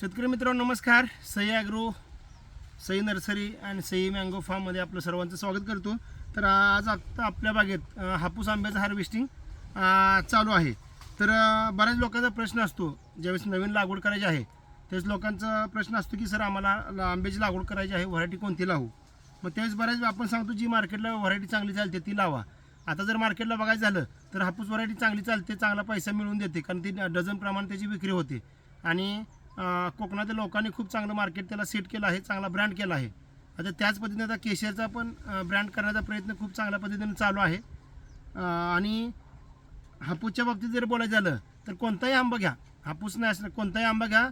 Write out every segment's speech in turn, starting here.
शेतकरी मित्रांनो नमस्कार. सई ॲग्रो सई नर्सरी आणि सई मँगो फार्ममध्ये आपलं सर्वांचं स्वागत करतो. तर आज आत्ता आपल्या बागेत हापूस आंब्याचं हार्वेस्टिंग चालू आहे. तर बऱ्याच लोकांचा प्रश्न असतो ज्यावेळेस नवीन लागवड करायची आहे त्यावेळेस लोकांचा प्रश्न असतो की सर आम्हाला आंब्याची लागवड करायची आहे व्हरायटी कोणती लावू? मग त्यावेळेस बऱ्याच आपण सांगतो जी मार्केटला व्हरायटी चांगली चालते ती लावा. आता जर मार्केटला बघायचं झालं तर हापूस व्हरायटी चांगली चालते चांगला पैसा मिळवून देते कारण ती डझन प्रमाण त्याची विक्री होते. आणि कोकणातील लोकांनी खूप चांगलं मार्केट त्याला सेट केलं आहे चांगला ब्रँड केला आहे. आता त्याच पद्धतीने आता केशरचा पण ब्रँड करण्याचा प्रयत्न खूप चांगल्या पद्धतीने चालू आहे. आणि हापूसच्या बाबतीत जर बोलायचं झालं तर कोणताही आंबा घ्या. हापूस नाही असलं कोणताही आंबा घ्या.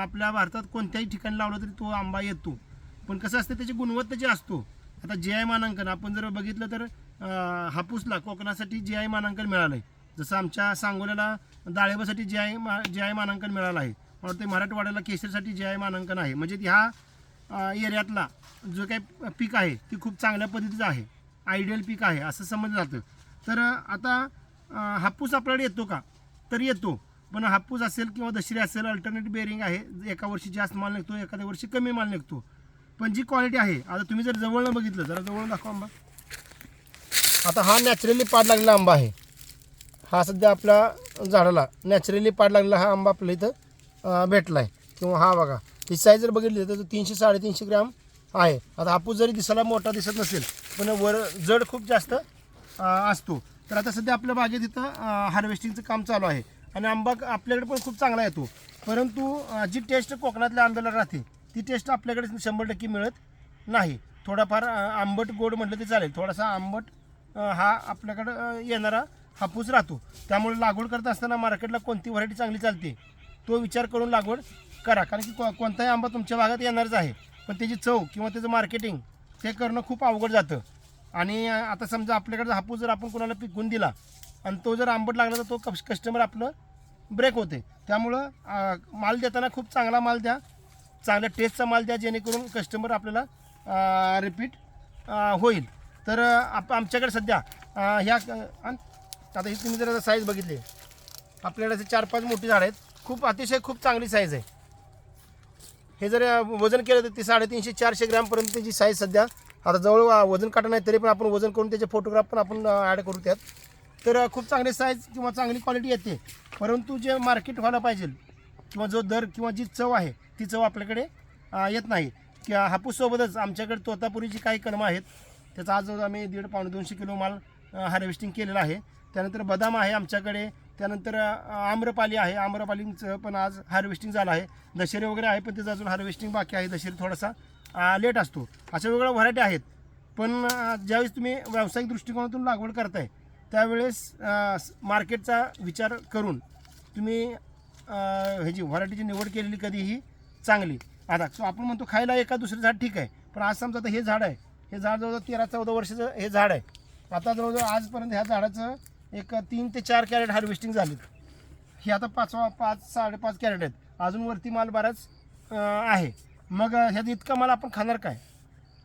आपल्या भारतात कोणत्याही ठिकाणी लावला तरी तो आंबा येतो. पण कसं असतं त्याची गुणवत्ता जी असतो आता जे आय मानांकन आपण जर बघितलं तर हापूसला कोकणासाठी जे आय मानांकन मिळालं आहे जसं आमच्या सांगोल्याला डाळिंबासाठी जे आय मा जे आय मानांकन मिळालं आहे. मला वाटतं मराठवाड्याला केशरसाठी जे आय मानांकन आहे. म्हणजे ह्या एरियातला जो काही पीक आहे ती खूप चांगल्या पद्धतीचं आहे. आयडियल पीक आहे असं समजलं जातं. तर आता हापूस आपल्याकडे येतो का? तर येतो. पण हापूस असेल किंवा दशरी असेल अल्टरनेट बेरिंग आहे. एका वर्षी जास्त माल निघतो एखाद्या वर्षी कमी माल निघतो. पण जी क्वालिटी आहे आता तुम्ही जर जवळनं बघितलं जरा जवळ दाखवा आंबा. आता हा नॅचरली पाड लागलेला आंबा आहे. हा सध्या आपल्या झाडाला नॅचरली पाड लागलेला हा आंबा आपल्या इथं भेटला आहे किंवा हा बघा ती साईज जर बघितली तर तीनशे साडेतीनशे ग्रॅम आहे. आता हापूस जरी दिसायला मोठा दिसत नसेल पण वर जड खूप जास्त असतो. तर आता सध्या आपल्या बागेत इथं हार्वेस्टिंगचं काम चालू आहे. आणि आंबा आपल्याकडे पण खूप चांगला येतो. परंतु जी टेस्ट कोकणातल्या आंब्याला राहते ती टेस्ट आपल्याकडे शंभर टक्के मिळत नाही. थोडाफार आंबट गोड म्हटलं ते चालेल. थोडासा आंबट हा आपल्याकडं येणारा हापूस राहतो. त्यामुळे लागवड करत असताना मार्केटला कोणती व्हरायटी चांगली चालते तो विचार करून लागवड करा. कारण की को कोणताही आंबा तुमच्या भागात येणारच आहे. पण त्याची चव किंवा त्याचं मार्केटिंग ते करणं खूप अवघड जातं. आणि आता समजा आपल्याकडे हापूस जर आपण कोणाला पिकवून दिला आणि तो जर आंबट लागला तर तो कस कस्टमर आपलं ब्रेक होते. त्यामुळं माल देताना खूप चांगला माल द्या. चांगल्या टेस्टचा माल द्या जेणेकरून कस्टमर आपल्याला रिपीट होईल. तर आप आमच्याकडे सध्या ह्या आता ही तुम्ही जर साईज बघितली. आपल्याकडे असे चार पाच मोठी झाडं आहेत. खूप अतिशय खूप चांगली साईज आहे. हे जर वजन केलं तर ती साडेतीनशे चारशे ग्रॅमपर्यंत त्याची साईज सध्या आता जवळ वजन काटा नाही तरी पण आपण वजन करून त्याचे फोटोग्राफ पण आपण ॲड करू त्यात. तर खूप चांगली साईज किंवा चांगली क्वालिटी येते. परंतु जे मार्केट व्हायला पाहिजे किंवा जो दर किंवा जी चव आहे ती चव आपल्याकडे येत नाही. की हापूससोबतच आमच्याकडे तोतापुरीची काही कलमं आहेत. त्याचा आज आम्ही दीड पावणे दोनशे किलो माल हार्वेस्टिंग केलेला आहे. त्यानंतर बदाम आहे आमच्याकडे त्यानंतर आम्रपाली आहे. आम्रपालींचं पण आज हार्वेस्टिंग झालं आहे. दशेरे वगैरे आहे पण त्याचं अजून हार्वेस्टिंग बाकी आहे. दशेरी थोडासा लेट असतो. अशा वेगवेगळ्या व्हरायटी आहेत. पण ज्यावेळेस तुम्ही व्यावसायिक दृष्टिकोनातून लागवड करताय त्यावेळेस मार्केटचा विचार करून तुम्ही ह्याची व्हरायटीची निवड केलेली कधीही चांगली. आता सो आपण म्हणतो खायला एका दुसरं झाड ठीक आहे पण आज समजा आता हे झाड आहे. हे झाड जवळजवळ तेरा चौदा वर्षाचं हे झाड आहे. आता जवळजवळ आजपर्यंत ह्या झाडाचं एक तीन ते चार कॅरेट हार्वेस्टिंग झालीत. हे आता पाचवा पाच साडेपाच कॅरेट आहेत. अजून वरती माल बराच आहे. मग ह्यात इतका माल आपण खाणार काय?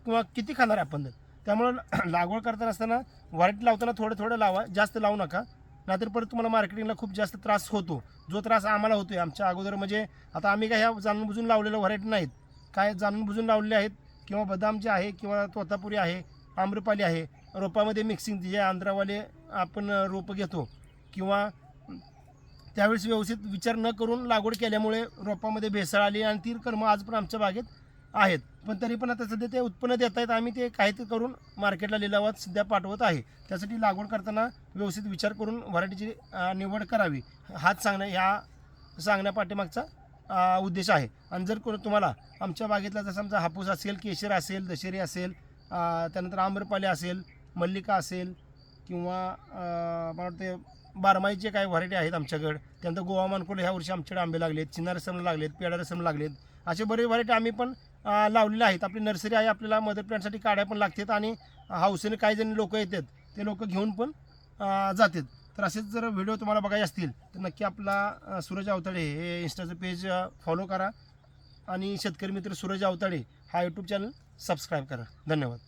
किंवा किती खाणार आपण? तर? त्यामुळं लागवड करताना असताना व्हरायटी लावताना थोडं थोडं लावा. जास्त लावू नका. नाहीतर परत तुम्हाला मार्केटिंगला खूप जास्त त्रास होतो. जो त्रास आम्हाला होतो आहे आमच्या अगोदर म्हणजे आता आम्ही काय ह्या जाणून बुजून लावलेल्या व्हरायटी नाहीत. काय जाणून बुजून लावलेले आहेत? किंवा बदाम जे आहे किंवा तोतापुरी आहे आम्रपाली आहे रोपामध्ये मिक्सिंग जे आंध्रावाले आपण रोपं घेतो किंवा त्यावेळेस व्यवस्थित विचार न करून लागवड केल्यामुळे रोपामध्ये भेसळ आली आणि ती कर्म आज पण आमच्या बागेत आहेत. पण तरी पण आता सध्या ते उत्पन्न देत आहेत. आम्ही ते काहीतरी करून मार्केटला लिलावात सध्या पाठवत आहे. त्यासाठी लागवड करताना व्यवस्थित विचार करून व्हरायटीची निवड करावी. हाच सांगणं ह्या सांगण्या पाठीमागचा उद्देश आहे. आणि जर कोण तुम्हाला आमच्या बागेतला जसं आमचा हापूस असेल केशर असेल दशेरी असेल त्यानंतर आम्रपाली असेल मल्लिका असेल किंवा मला वाटते बारमाहीचे काही व्हरायटी आहेत आमच्याकडे त्यानंतर गोवा मानकोड ह्या वर्षी आमच्याकडे आंबे लागलेत चिन्ना रसम लागलेत पेडा रसम लागलेत. असे बरेच व्हरायटी आम्ही पण लावलेले आहेत. आपली नर्सरी आहे आपल्याला मदर प्लॅनसाठी काड्या पण लागतात आणि हाऊसेने काही जण लोक येतात ते लोक घेऊन पण जातात. तर असेच जर व्हिडिओ तुम्हाला बघायचे असतील तर नक्की आपला सूरज अवताडे हे इंस्टाचं पेज फॉलो करा. आणि शेतकरी मित्र सूरज अवताडे हा यूट्यूब चॅनल सबस्क्राईब करा. धन्यवाद.